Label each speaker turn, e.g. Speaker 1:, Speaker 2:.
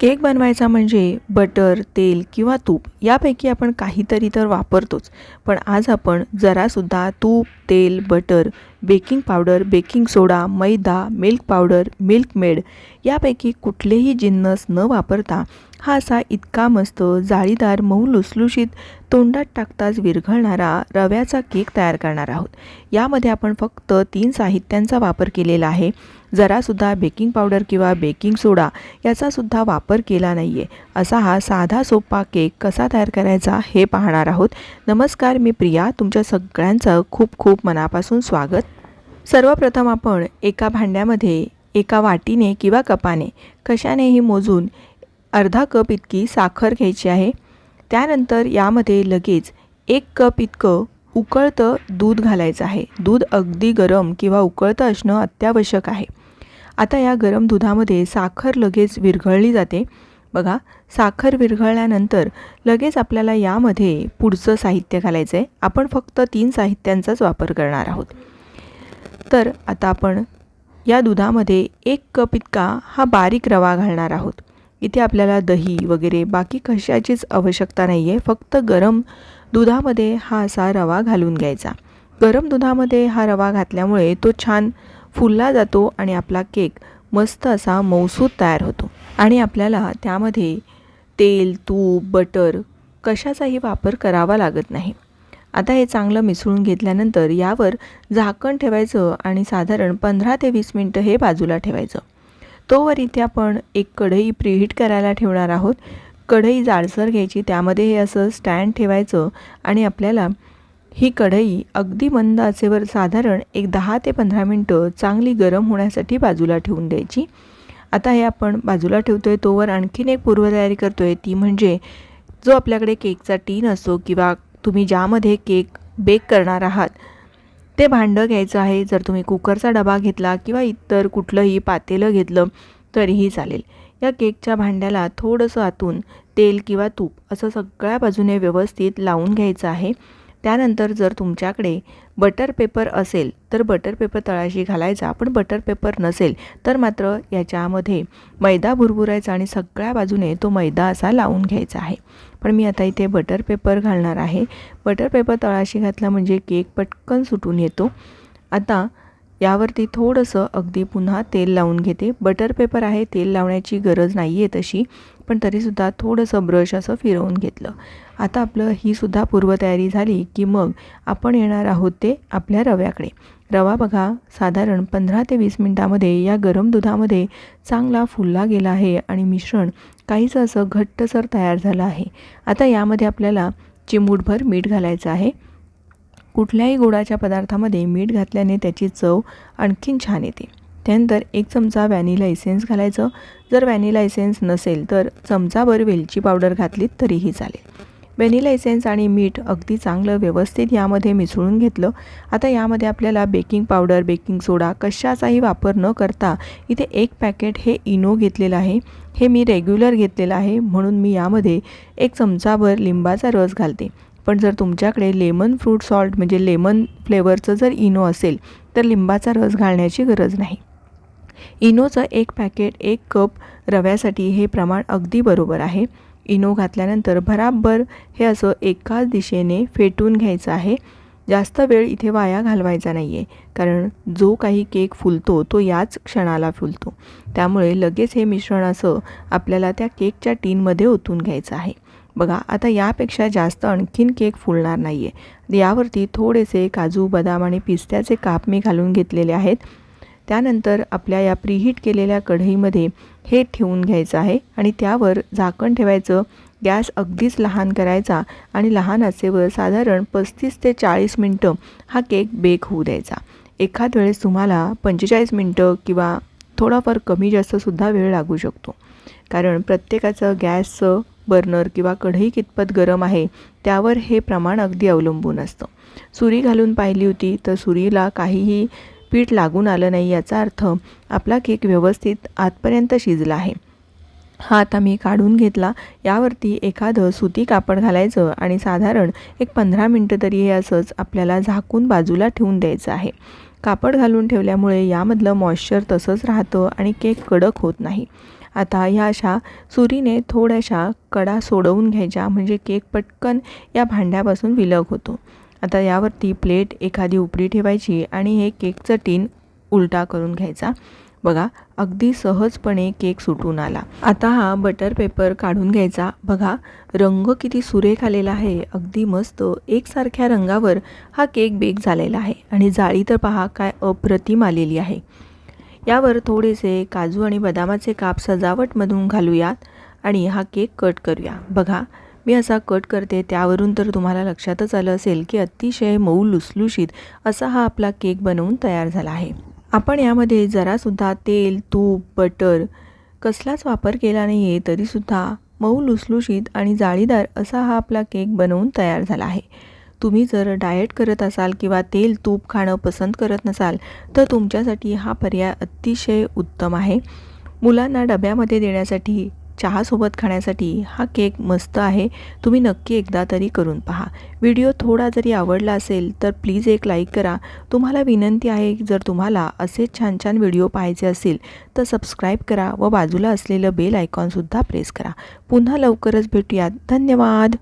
Speaker 1: Cake बनवायचा म्हणजे butter तेल किंवा तूप यापैकी आपण काहीतरी तर वापरतोच. पण आज आपण जरासुद्धा तूप तेल butter baking powder baking soda मैदा मिल्क पावडर मिल्क मेड यापैकी कुठलेही जिन्नस न वापरता हा असा इतका मस्त जाळीदार मऊ लुसलुशीत तोंडात टाकताच विरघळणारा रव्याचा केक तयार करणार आहोत. यामध्ये आपण फक्त तीन साहित्यांचा वापर केलेला आहे. जरासुद्धा बेकिंग पावडर किंवा बेकिंग सोडा याचासुद्धा वापर केला नाही आहे असा हा साधा सोपा केक कसा तयार करायचा हे पाहणार आहोत. नमस्कार मी प्रिया. तुमच्या सगळ्यांचं खूप खूप मनापासून स्वागत. सर्वप्रथम आपण एका भांड्यामध्ये एका वाटीने किंवा कपाने कशानेही मोजून अर्धा कप इतकी साखर घ्यायची आहे. त्यानंतर यामध्ये लगेच एक कप इतकं उकळतं दूध घालायचं आहे. दूध अगदी गरम किंवा उकळतं असणं अत्यावश्यक आहे. आता या गरम दुधामध्ये साखर लगेच विरघळली जाते. बघा साखर विरघळल्यानंतर लगेच आपल्याला यामध्ये पुढचं साहित्य घालायचं आहे आपण फक्त तीन साहित्यांचाच वापर करणार आहोत. तर आता आपण या दुधामध्ये एक कप इतका हा बारीक रवा घालणार आहोत. इथे आपल्याला दही वगैरे बाकी कशाचीच आवश्यकता नाही आहे फक्त गरम दुधामध्ये हा असा रवा घालून घ्यायचा. गरम दुधामध्ये हा रवा घातल्यामुळे तो छान फुलला जातो आणि आपला केक मस्त असा मौसूद तयार होतो. आणि आपल्याला त्यामध्ये तेल तूप बटर कशाचाही वापर करावा लागत नाही. आता हे चांगलं मिसळून घेतल्यानंतर यावर झाकण ठेवायचं आणि साधारण पंधरा ते वीस मिनटं हे बाजूला ठेवायचं. तोवर इथे आपण एक कढई प्रीहीट करायला ठेवणार आहोत. कढई जाडसर घ्यायची त्यामध्ये हे असं स्टँड ठेवायचं आणि आपल्याला ही कढई अगदी मंद आचेवर साधारण एक दहा ते पंधरा मिनटं चांगली गरम होण्यासाठी बाजूला ठेवून द्यायची. आता हे आपण बाजूला ठेवतो आहे तोवर आणखीन एक पूर्वतयारी करतो आहे ती म्हणजे जो आपल्याकडे केकचा टीन असतो किंवा तुम्ही ज्यामध्ये केक बेक करणार आहात ते भांडं घ्यायचं आहे. जर तुम्ही कुकरचा डबा घेतला किंवा इतर कुठलंही पातेलं घेतलं तरीही चालेल. या केकच्या भांड्याला थोडंसं आतून तेल किंवा तूप असं सगळ्या बाजूने व्यवस्थित लावून घ्यायचं आहे. त्यानंतर जर तुमच्याकडे बटर पेपर असेल तर बटर पेपर तळाशी घालायचा. पण बटर पेपर नसेल तर मात्र याच्यामध्ये मैदा भुरभुरायचा आणि सगळ्या बाजूने तो मैदा असा लावून घ्यायचा आहे. पण मी आता इथे बटर पेपर घालणार आहे. बटर पेपर तळाशी घातला म्हणजे केक पटकन सुटून येतो. आता यावरती थोडंसं अगदी पुन्हा तेल लावून घेते. बटर पेपर आहे तेल लावण्याची गरज नाही आहे तशी पण तरीसुद्धा थोडंसं ब्रश असं फिरवून घेतलं. आता आपलं ही सुद्धा पूर्वतयारी झाली की मग आपण येणार आहोत ते आपल्या रव्याकडे. रवा बघा साधारण पंधरा ते वीस मिनटामध्ये या गरम दुधामध्ये चांगला फुलला गेला आहे आणि मिश्रण काहीचं असं घट्टसर तयार झालं आहे. आता यामध्ये आपल्याला चिमूटभर मीठ घालायचं आहे. कुठल्याही गोडाच्या पदार्थामध्ये मीठ घातल्याने त्याची चव आणखीन छान येते. त्यानंतर एक चमचा व्हॅनिला इसेन्स घालायचं. जर व्हॅनिला इसेन्स नसेल तर चमचाभर वेलची पावडर घातलीत तरीही चालेल. व्हॅनिला इसेन्स आणि मीठ अगदी चांगलं व्यवस्थित यामध्ये मिसळून घेतलं. आता यामध्ये आपल्याला बेकिंग पावडर बेकिंग सोडा कशाचाही वापर न करता इथे एक पॅकेट हे इनो घेतलेलं आहे. हे मी रेग्युलर घेतलेलं आहे. म्हणून मी यामध्ये एक चमचाभर लिंबाचा रस घालते. पण जर तुमच्याकडे लेमन फ्रूट सॉल्ट म्हणजे लेमन फ्लेवरचं जर इनो असेल तर लिंबाचा रस घालण्याची गरज नाही. इनोचं एक पॅकेट एक कप रव्यासाठी हे प्रमाण अगदी बरोबर आहे. इनो घातल्यानंतर भराबर हे असं एकाच दिशेने फेटून घ्यायचं आहे. जास्त वेळ इथे वाया घालवायचा नाही आहे कारण जो काही केक फुलतो तो याच क्षणाला फुलतो. त्यामुळे लगेच हे मिश्रण असं आपल्याला त्या केकच्या टीनमध्ये ओतून घ्यायचं आहे. बघा आता यापेक्षा जास्त आणखीन केक फुलणार नाही आहे यावरती थोडेसे काजू बदाम आणि पिस्त्याचे काप मी घालून घेतलेले आहेत. त्यानंतर आपल्या या प्रीहीट केलेल्या कढईमध्ये हे ठेवून घ्यायचं आहे आणि त्यावर झाकण ठेवायचं गॅस अगदीच लहान करायचा आणि लहान असेवर साधारण पस्तीस ते चाळीस मिनटं हा केक बेक होऊ द्यायचा. एखाद वेळेस तुम्हाला पंचेचाळीस मिनटं किंवा थोडाफार कमी जास्तसुद्धा वेळ लागू शकतो. कारण प्रत्येकाचं गॅसचं बर्नर किंवा कढई कितपत गरम आहे त्यावर हे प्रमाण अगदी अवलंबून असतं. सुरी घालून पाहिली होती तर सुरीला काहीही पीठ लागून आलं नाही याचा अर्थ आपला केक व्यवस्थित आतपर्यंत शिजला आहे. हा आता मी काढून घेतला. यावरती एखादं सुती कापड घालायचं आणि साधारण एक पंधरा मिनटं तरी हे असंच आपल्याला झाकून बाजूला ठेवून द्यायचं आहे. कापड घालून ठेवल्यामुळे यामधलं मॉइश्चर तसंच राहतं आणि केक कडक होत नाही. आता ह्या अशा सुरीने थोड्याशा कडा सोडवून घ्यायच्या म्हणजे केक पटकन या भांड्यापासून विलग होतो. आता यावरती प्लेट एखादी उपडी ठेवायची आणि हे केकचं टीन उलटा करून घ्यायचा. बघा अगदी सहजपणे केक सुटून आला. आता हा बटर पेपर काढून घ्यायचा. बघा रंग किती सुरेख आलेला आहे. अगदी मस्त एकसारख्या रंगावर हा केक बेक झालेला आहे. आणि जाळी तर पहा काय अप्रतिम आलेली आहे. यावर थोडेसे काजू आणि बदामाचे काप सजावटमधून घालूयात आणि हा केक कट करूया. बघा मी असा कट करते त्यावरून तर तुम्हाला लक्षातच आलं असेल की अतिशय मऊ लुसलुशीत असा हा आपला केक बनवून तयार झाला आहे. आपण यामध्ये जरासुद्धा तेल तूप बटर कसलाच वापर केला नाही आहे तरीसुद्धा मऊ लुसलुशीत आणि जाळीदार असा हा आपला केक बनवून तयार झाला आहे. तुम्ही जर डाएट करत असाल किंवा तेल तूप खाणं पसंत करत नसाल तर तुमच्यासाठी हा पर्याय अतिशय उत्तम आहे. मुलांना डब्यामध्ये देण्यासाठी चहासोबत खाण्यासाठी हा केक मस्त आहे. तुम्ही नक्की एकदा तरी करून पहा. व्हिडिओ थोडा जरी आवडला असेल तर प्लीज एक लाईक करा. तुम्हाला विनंती आहे की जर तुम्हाला असे छान छान व्हिडिओ पाहायचे असेल तर सबस्क्राईब करा व बाजूला असलेलं बेल आयकॉनसुद्धा प्रेस करा. पुन्हा लवकरच भेटूयात. धन्यवाद!